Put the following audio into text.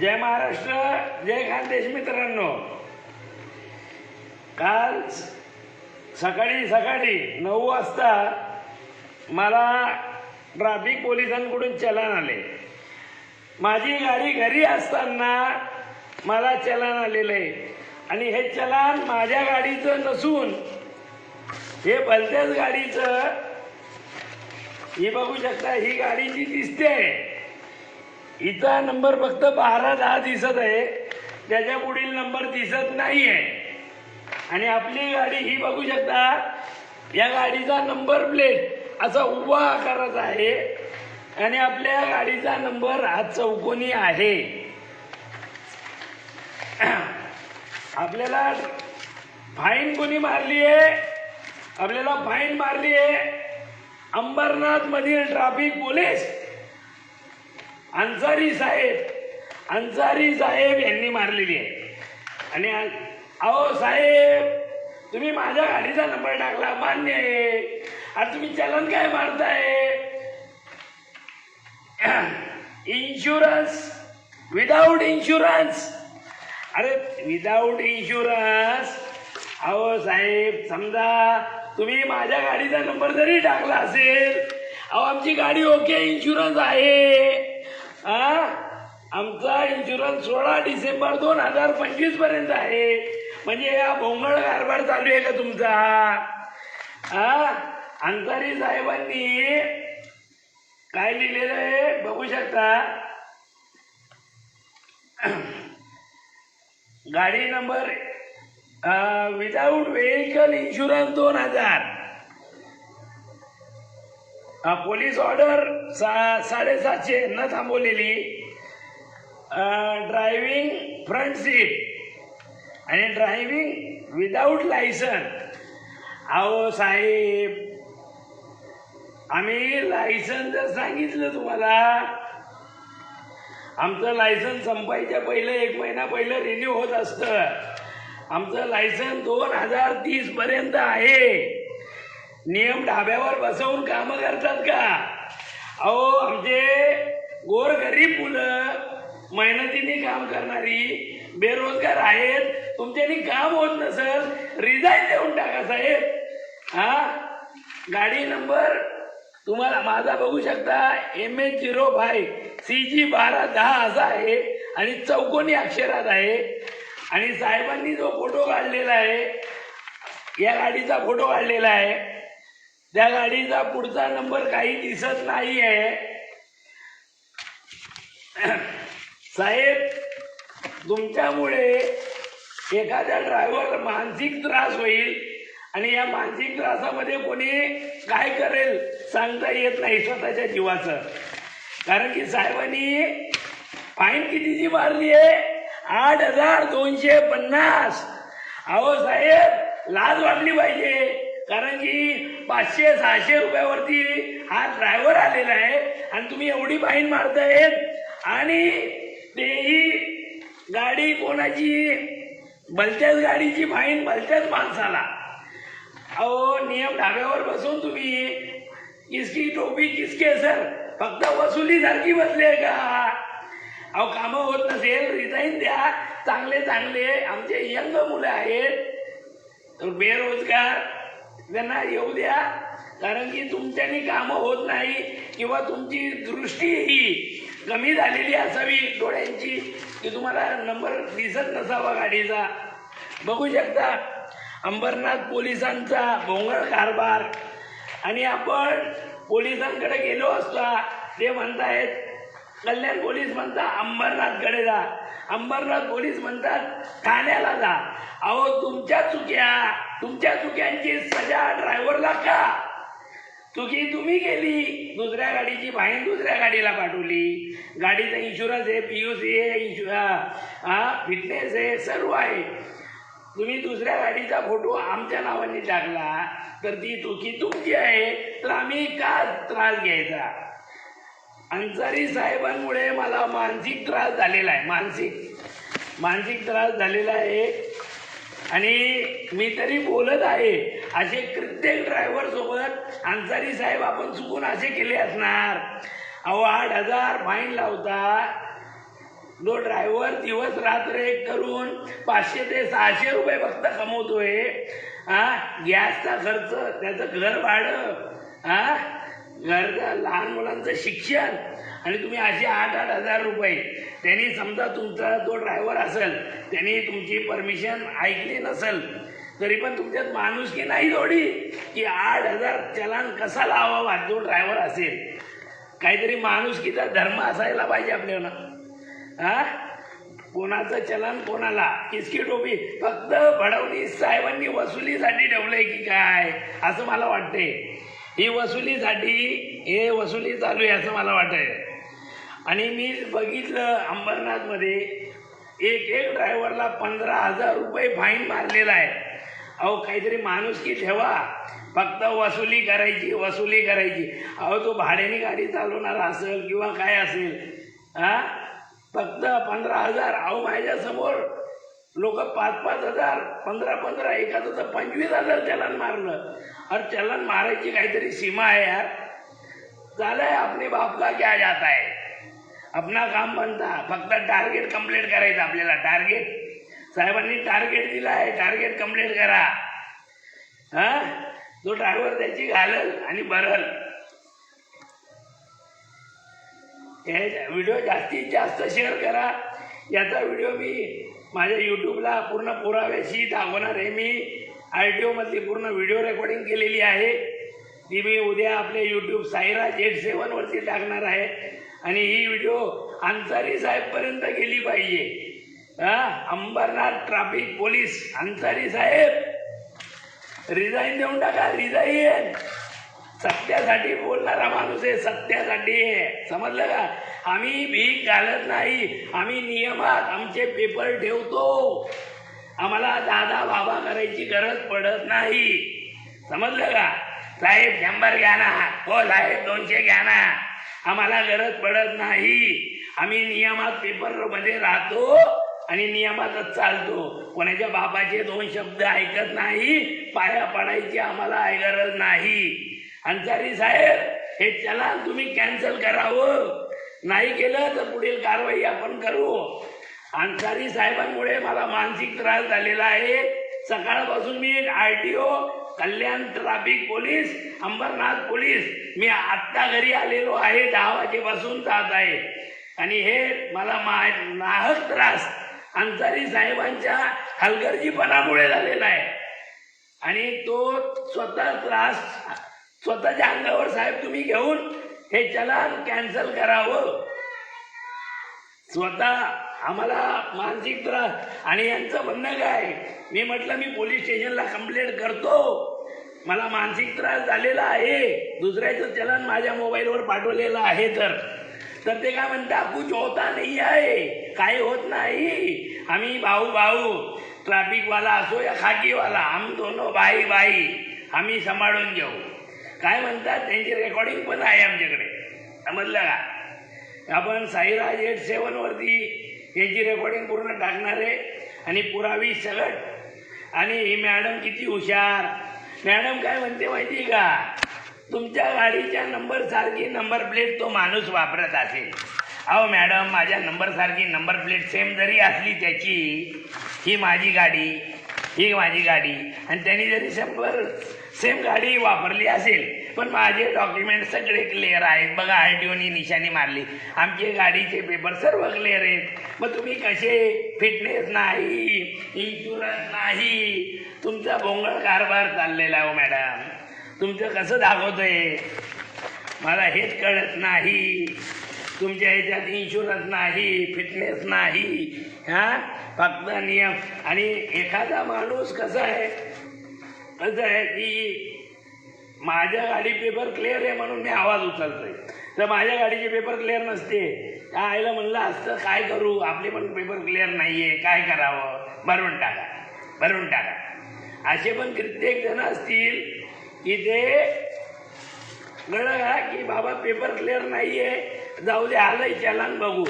जय महाराष्ट्र जय खानदेश मित्रांनो. काल सकाळी सकाळी नऊ वाजता मला ट्रॅफिक पोलिसांकडून चलन आले. माझी गाडी घरी असताना मला चलन आलेलं आहे. आणि हे चलन माझ्या गाडीचं नसून हे भलत्याच गाडीचं ही बघू शकता ही गाडी जी दिसते हिचा नंबर फक्त बारा दहा दिसत आहे. त्याच्या पुढील नंबर दिसत नाही आहे आणि आपली गाडी ही बघू शकता या गाडीचा नंबर प्लेट असा उभा आकाराचा आहे. आणि आपल्या गाडीचा नंबर हा चौकोनी आहे. आपल्याला फाईन कोणी मारली आहे आपल्याला फाईन मारली आहे अंबरनाथ मधील ट्राफिक पोलीस? अंसारी साहेब अंसारी साहेब यांनी मारलेली आहे. आणि अहो साहेब तुम्ही माझ्या गाडीचा नंबर टाकला मान्य आहे. आता तुम्ही चलन काय मारताय? इन्शुरन्स विदाऊट इन्शुरन्स अरे विदाऊट इन्शुरन्स अहो साहेब समजा तुम्ही माझ्या गाडीचा नंबर जरी टाकला असेल अहो आमची गाडी ओके इन्शुरन्स आहे. आमचा इन्शुरन्स सोळा डिसेंबर दोन हजार पंचवीसपर्यंत आहे. म्हणजे या भोंगळ कारभार चालू आहे का तुमचा? हा? अन्सारी साहेबांनी काय लिहिलेलं आहे? बघू शकता. गाडी नंबर विदाऊट व्हेकल इन्शुरन्स दोन हजार. पोलीस ऑर्डर सा साडेसातशे न थांबवलेली ड्रायव्हिंग फ्रंट सीट आणि ड्रायव्हिंग विदाऊट लायसन अहो साहेब आम्ही लायसन जर सांगितलं तुम्हाला आमचं लायसन संपायच्या पहिलं एक महिना पहिलं रिन्यू होत असतं. आमचं लायसन दोन हजार तीसपर्यंत आहे. नियम ढाब्यावर बसवून कामं करतात का? अहो आमचे गोरगरीब मुलं मेहनतीने काम करणारी बेरोजगार आहेत. तुमच्यानी काम होत नसल रिझाईन देऊन टाका साहेब. हा? गाडी नंबर तुम्हाला माझा बघू शकता M H zero five C G बारा दहा असा आहे आणि चौकोनी अक्षरात आहे. आणि साहेबांनी जो फोटो काढलेला आहे या गाडीचा फोटो काढलेला आहे. त्या गाडीचा पुढचा नंबर काही दिसत नाही आहे साहेब तुमच्यामुळे एखाद्या ड्रायव्हर मानसिक त्रास होईल आणि या मानसिक त्रासामध्ये कोणी काय करेल सांगता येत नाही स्वतःच्या जीवाचं. कारण की साहेबांनी फाईन कितीची मारली आहे? आठ हजार दोनशे पन्नास. अहो साहेब लाज वाटली पाहिजे. कारण की पाचशे सहाशे रुपयावरती हा ड्रायव्हर आलेला आहे आणि तुम्ही एवढी फाईन मारतायत. आणि तेही गाडी कोणाची? भलत्याच गाडीची फाईन भलत्याच माणसाला. अहो नियम ढाब्यावर बसून तुम्ही किसकी टोपी किसके सर? फक्त वसुलीसारखी बसले का? अहो कामं होत नसेल रिझाईन द्या. चांगले चांगले. आमचे यंग मुलं आहेत. बेरोजगार त्यांना येऊ द्या कारण की तुमच्यानी कामं होत नाही किंवा तुमची दृष्टी ही कमी झालेली असावी डोळ्यांची की तुम्हाला नंबर दिसत नसावा गाडीचा. बघू शकता अंबरनाथ पोलिसांचा भोंगळ कारभार. आणि आपण पोलिसांकडे गेलो असता ते म्हणतायत कल्याण पोलीस म्हणता अंबरनाथकडे जा. अंबरनाथ पोलीस म्हणतात ठाण्याला जा. अहो तुमच्या चुक्या तुमच्या चुक्यांची सजा ड्रायव्हरला का? चुकी तुम्ही केली. दुसऱ्या गाडीची बाहेर दुसऱ्या गाडीला पाठवली. गाडीचा इन्शुरन्स आहे पी यू सी आहे इन्शु हा फिटनेस आहे सर्व आहे. तुम्ही दुसऱ्या गाडीचा फोटो आमच्या नावाने टाकला तर ती चुकी तुमची आहे. तर आम्ही का त्रास घ्यायचा? अंसारी साहेबांमुळे मला मानसिक त्रास झालेला आहे मानसिक. मानसिक त्रास झालेला आहे. आणि मी तरी बोलत आहे असे प्रत्येक ड्रायव्हरसोबत अंसारी अन्सारी साहेब आपण चुकून असे केले असणार. अहो आठ हजार फाईन लावता. जो ड्रायव्हर दिवस रात्र एक करून पाचशे ते सहाशे रुपये फक्त कमवतोय. हा गॅसचा खर्च त्याचं घर भाडं हा घरचं लहान मुलांचं शिक्षण. आणि तुम्ही असे आठ आठ हजार रुपये. त्यांनी समजा तुमचा जो ड्रायव्हर असेल त्यांनी तुमची परमिशन ऐकली नसेल तरी पण तुमच्यात माणुसकी नाही जोडी? की आठ हजार चलान कसा लावावा जो ड्रायव्हर असेल? काहीतरी माणुसकीचा धर्म असायला पाहिजे आपल्याला. हा? कोणाचं चलन कोणाला? किसकी टोपी फक्त भडवणी साहेबांनी वसुलीसाठी ठेवलंय की काय? असं मला वाटते ही वसुलीसाठी हे वसुली चालू आहे असं मला वाटतंय. आणि मी बघितलं अंबरनाथमध्ये एक एक ड्रायव्हरला पंधरा हजार रुपये फाईन मारलेला आहे. अहो काहीतरी माणुसकी ठेवा. फक्त वसुली करायची वसुली करायची. अहो तो भाड्याने गाडी चालवणार असेल किंवा काय असेल हा? फक्त पंधरा हजार. अहो माझ्यासमोर लोक पाच पाच हजार पंधरा पंधरा एखादं तर पंचवीस हजार चलन मारलं. अरे चलन मारायची काहीतरी सीमा आहे यार. झालंय आपले बाप का क्या जात आहे? अपना काम बनता. फक्त टार्गेट कंप्लीट करायचं आपल्याला. टार्गेट साहेबांनी टार्गेट दिला आहे. टार्गेट कंप्लीट करा. हा? तो ड्रायव्हर त्याची घालल आणि भरल. हे व्हिडिओ जास्तीत जास्त शेअर करा. याचा व्हिडिओ मी माझ्या यूट्यूबला पूर्ण पुराव्याशी दाखवणार आहे मी. आर टी ओमधली पूर्ण व्हिडिओ रेकॉर्डिंग केलेली आहे. ती मी उद्या आपल्या यूट्यूब साईराज एट सेवनवरती टाकणार आहे. आणि ही व्हिडिओ अन्सारी साहेबपर्यंत गेली पाहिजे. हा? अंबरनाथ ट्रॅफिक पोलीस अन्सारी साहेब. रिझाईन देऊन टाका रिझाईन सत्यासाठी बोलणारा माणूस आहे सत्यासाठी आहे. समजलं का? आम्ही भीक घालत नाही आम्ही नियमात आमचे पेपर ठेवतो. आम्हाला दादा बाबा करायची गरज पडत नाही. समजलं का? साहेब शंभर घ्या ना. हो साहेब दोनशे घ्या ना. आम्हाला गरज पडत नाही. आम्ही नियमात पेपरमध्ये राहतो आणि नियमातच चालतो. कोणाच्या बाबाचे दोन शब्द ऐकत नाही पाया पडायची आम्हाला गरज नाही. अन्सारी साहेब हे चलान तुम्ही कॅन्सल करावं हो. नाही केलं तर पुढील कारवाई आपण करू. अन्सारी साहेबांमुळे मला मानसिक त्रास झालेला आहे. सकाळपासून मी R T O Kalyan traffic police Ambarnath police मी आत्ता घरी आलेलो आहे दहा वाजेपासून जात आहे. आणि हे मला मा नाहक त्रास अन्सारी साहेबांच्या हलगर्जीपणामुळे झालेला आहे. आणि तो स्वतः त्रास स्वतःच्या अंगावर साहेब तुम्ही घेऊन हे चलान कॅन्सल करावं. स्वतः आम्हाला मानसिक त्रास. आणि यांचं म्हणणं काय? मी म्हटलं मी पोलीस स्टेशनला कंप्लेंट करतो. मला मानसिक त्रास झालेला आहे. दुसऱ्याचं चलन माझ्या मोबाईलवर पाठवलेलं आहे तर. तर ते काय म्हणतात? कुछ होता नाही आहे. काय होत नाही. आम्ही भाऊ भाऊ ट्रॅफिकवाला असो या खाकीवाला आम दोनो बाई बाई आम्ही सांभाळून घेऊ. काय म्हणतात? त्यांची रेकॉर्डिंग पण आहे आमच्याकडे. समजलं का? आपण साईराज एट सेवनवरती याची रेकॉर्डिंग पूर्ण टाकणार आहे. आणि पुरावी सगट आणि ही मॅडम किती हुशार. मॅडम काय म्हणते माहिती का? तुमच्या गाडीच्या नंबरसारखी नंबर प्लेट तो माणूस वापरत असेल. अहो मॅडम माझ्या नंबरसारखी नंबर प्लेट सेम जरी असली त्याची ही माझी गाडी ही माझी गाडी. आणि त्यांनी जरी शंभर सेम गाडी वापरली असेल पण माझे डॉक्युमेंट सगळे क्लिअर आहेत. बघा आर टी ओनी निशाणी मारली. आमचे गाडीचे पेपर सर्व क्लिअर आहेत. मग तुम्ही कसे? फिटनेस नाही इन्शुरन्स नाही. तुमचा भोंगळ कारभार चाललेला आहे हो मॅडम तुमचं कसं दाखवतोय? मला हेच कळत नाही. तुमच्या ह्याच्यात इन्शुरन्स नाही फिटनेस नाही. हां? फक्त नियम. आणि एखादा माणूस कसा आहे? कसं आहे की माझ्या गाडी पेपर क्लिअर आहे म्हणून मी आवाज उचलतोय. तर माझ्या गाडीचे पेपर क्लिअर नसते. त्या आईला म्हणलं असतं काय करू? आपले पण पेपर क्लिअर नाही आहे काय करावं? भरून टाका. भरून टाका. असे पण कित्येक जण असतील की ते कळलं की बाबा पेपर क्लिअर नाही आहे जाऊ दे आलंय चलन बघू